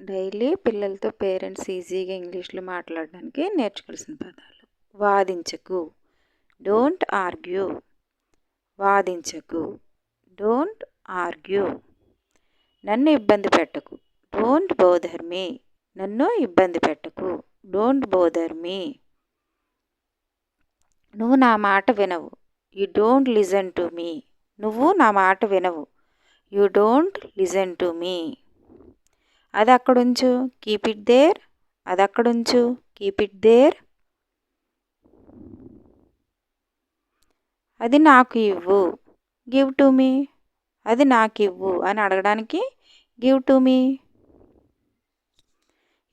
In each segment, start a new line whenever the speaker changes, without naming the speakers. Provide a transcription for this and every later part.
Daily పిల్లలతో parents ఈజీగా ఇంగ్లీష్లో మాట్లాడడానికి నేర్చుకోవాల్సిన పదాలు. వాదించకు. Don't argue. వాదించకు. Don't argue. నన్ను ఇబ్బంది పెట్టకు. Don't bother me. నన్ను ఇబ్బంది పెట్టకు. Don't bother me. నువ్వు నా మాట వినవు. You don't listen to me. నువ్వు నా మాట వినవు. You don't listen to me. అది అక్కడుంచు. కీప్ ఇట్ దేర్ అది అక్కడుంచు. కీప్ ఇట్ దేర్ అది నాకు ఇవ్వు. గివ్ టు మీ అది నాకు ఇవ్వు అని అడగడానికి గివ్ టు మీ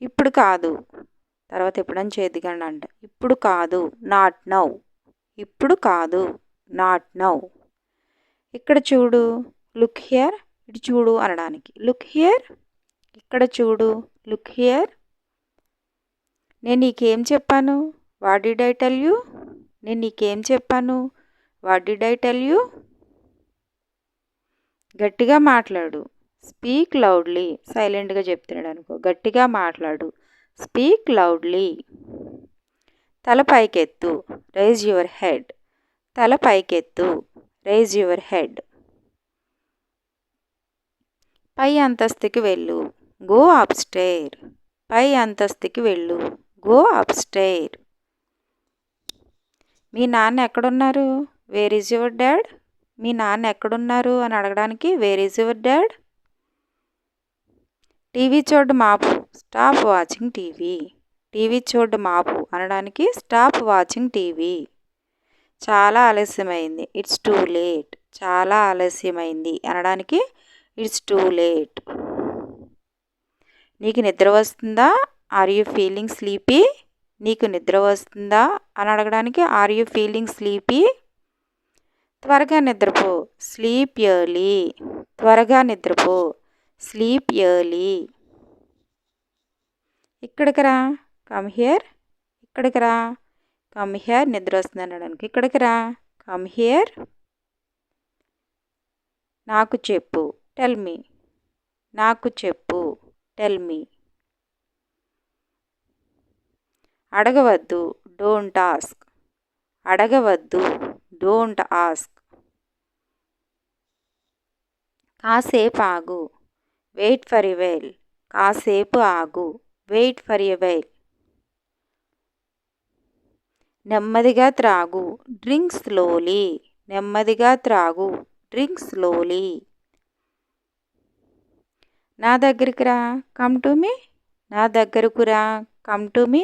ఇప్పుడు కాదు. తర్వాత ఎప్పుడని చేతికండి అంట. ఇప్పుడు కాదు. నాట్ నౌ ఇప్పుడు కాదు. నాట్ నౌ ఇక్కడ చూడు. లుక్ హియర్ ఇటు చూడు అనడానికి. లుక్ హియర్ ఇక్కడ చూడు లుక్ హియర్ నేను నీకేం చెప్పాను? What did I tell you నేను నీకేం చెప్పాను? What did I tell you గట్టిగా మాట్లాడు. స్పీక్ లౌడ్లీ సైలెంట్గా చెప్తున్నాడు అనుకో. గట్టిగా మాట్లాడు. స్పీక్ లౌడ్లీ తల పైకెత్తు. రైజ్ యువర్ హెడ్ తల పైకెత్తు. రైజ్ యువర్ హెడ్ పై అంతస్తుకి వెళ్ళు. Go upstair. పై అంతస్తుకి వెళ్ళు. Go upstair. మీ నాన్న ఎక్కడున్నారు? వేర్ ఈజ్ యువర్ డాడ్ మీ నాన్న ఎక్కడున్నారు? అని అడగడానికి where is your dad TV చూడు మాపు. Stop watching TV. టీవీ చూడు మాపు అనడానికి స్టాప్ వాచింగ్ టీవీ. చాలా ఆలస్యమైంది. ఇట్స్ టూ లేట్ చాలా ఆలస్యమైంది అనడానికి ఇట్స్ టూ లేట్ నీకు నిద్ర వస్తుందా? ఆర్ యూ ఫీలింగ్ స్లీపీ నీకు నిద్ర వస్తుందా? అని అడగడానికి ఆర్ యూ ఫీలింగ్ స్లీపీ త్వరగా నిద్రపో. స్లీప్ ఎర్లీ త్వరగా నిద్రపో. స్లీప్ ఎర్లీ ఇక్కడికి రా. కమ్ హియర్ ఇక్కడికి రా. కమ్ హియర్ నిద్ర వస్తుంది అనడానికి. ఇక్కడికి రా. కమ్ హియర్ నాకు చెప్పు. టెల్ మీ నాకు చెప్పు. Tell me. అడగవద్దు don't ask. అడగవద్దు డోంట్ ఆస్క్. కాసేపు ఆగు. Wait for a while. కాసేపు ఆగు. Wait for a while. నెమ్మదిగా త్రాగు. Drink slowly. నెమ్మదిగా త్రాగు. Drink slowly. నా దగ్గరికి రా. కమ్ టు మీ నా దగ్గరకు రా. కమ్ టు మీ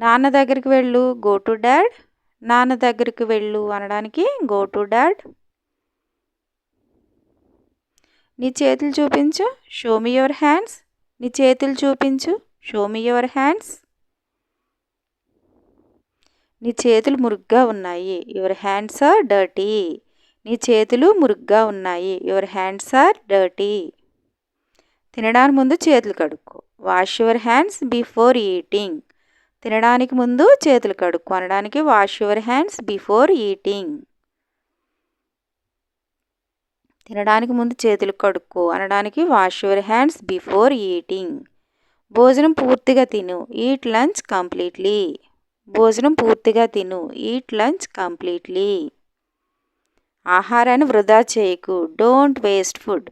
నాన్న దగ్గరికి వెళ్ళు. గో టు డాడ్ నాన్న దగ్గరికి వెళ్ళు అనడానికి గో టు డాడ్ నీ చేతులు చూపించు. షో మీ యువర్ హ్యాండ్స్ నీ చేతులు చూపించు. షో మీ యువర్ హ్యాండ్స్ నీ చేతులు మురుగ్గా ఉన్నాయి. యువర్ హ్యాండ్స్ ఆర్ డర్టీ నీ చేతులు మురుగ్గా ఉన్నాయి. యువర్ హ్యాండ్స్ ఆర్ డర్టీ తినడానికి ముందు చేతులు కడుక్కో. Wash your hands before eating తినడానికి ముందు చేతులు కడుక్కో. అనడానికి wash your hands before eating తినడానికి ముందు చేతులు కడుక్కో. అనడానికి wash your hands before eating భోజనం పూర్తిగా తిను. ఈట్ లంచ్ కంప్లీట్లీ భోజనం పూర్తిగా తిను. ఈట్ లంచ్ కంప్లీట్లీ ఆహారాన్ని వృధా చేయకు. డోంట్ వేస్ట్ ఫుడ్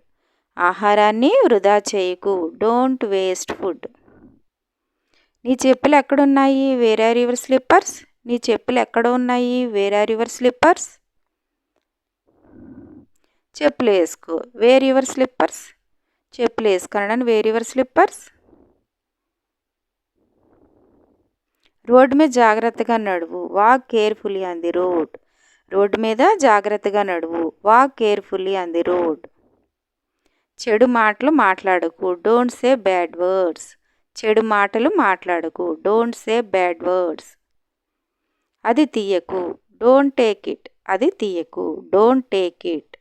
ఆహారాన్ని వృధా చేయకు. డోంట్ వేస్ట్ ఫుడ్ నీ చెప్పులు ఎక్కడున్నాయి? వేరే రివర్ స్లిప్పర్స్ నీ చెప్పులు ఎక్కడ ఉన్నాయి? వేరే రివర్ స్లిప్పర్స్ చెప్పులు వేసుకో. వేర్ యువర్ స్లిప్పర్స్ చెప్పులు వేసుకున్నాను వేర్ యువర్ స్లిప్పర్స్ రోడ్డు మీద జాగ్రత్తగా నడువు. Walk carefully on the road road మీద జాగ్రత్తగా నడువు. Walk carefully on the road. చెడు మాటలు మాట్లాడకు. Don't say bad words. చెడు మాటలు మాట్లాడకు. Don't say bad words. అది తీయకు. Don't take it. అది తీయకు. Don't take it.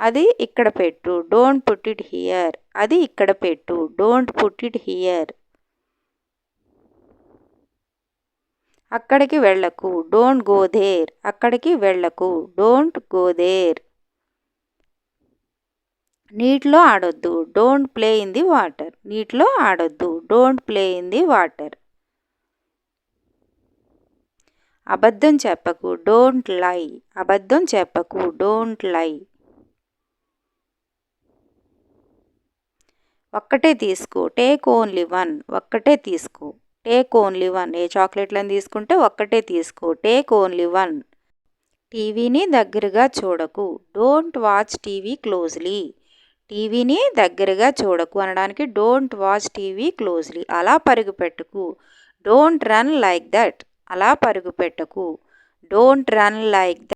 అది ఇక్కడ పెట్టు. Don't put it here. అది ఇక్కడ పెట్టు. Don't put it here. అక్కడికి వెళ్ళకు డోంట్ గో దేర్. అక్కడికి వెళ్ళకు డోంట్ గో దేర్. నీటిలో ఆడొద్దు don't play in the water. నీటిలో ఆడొద్దు don't play in the water. అబద్ధం చెప్పకు డోంట్ లై. అబద్ధం చెప్పకు డోంట్ లై. ఒక్కటే తీసుకో టేక్ ఓన్లీ వన్ ఒక్కటే తీసుకో. Take only one. ఏ చాక్లెట్లను తీసుకుంటే ఒక్కటే తీసుకో. Take only one. టీవీని దగ్గరగా చూడకు. Don't watch TV closely. టీవీని దగ్గరగా చూడకు అనడానికి డోంట్ వాచ్ టీవీ క్లోజ్లీ. అలా పరుగు పెట్టుకు డోంట్ రన్ లైక్ దట్. అలా పరుగు పెట్టకు డోంట్ రన్ లైక్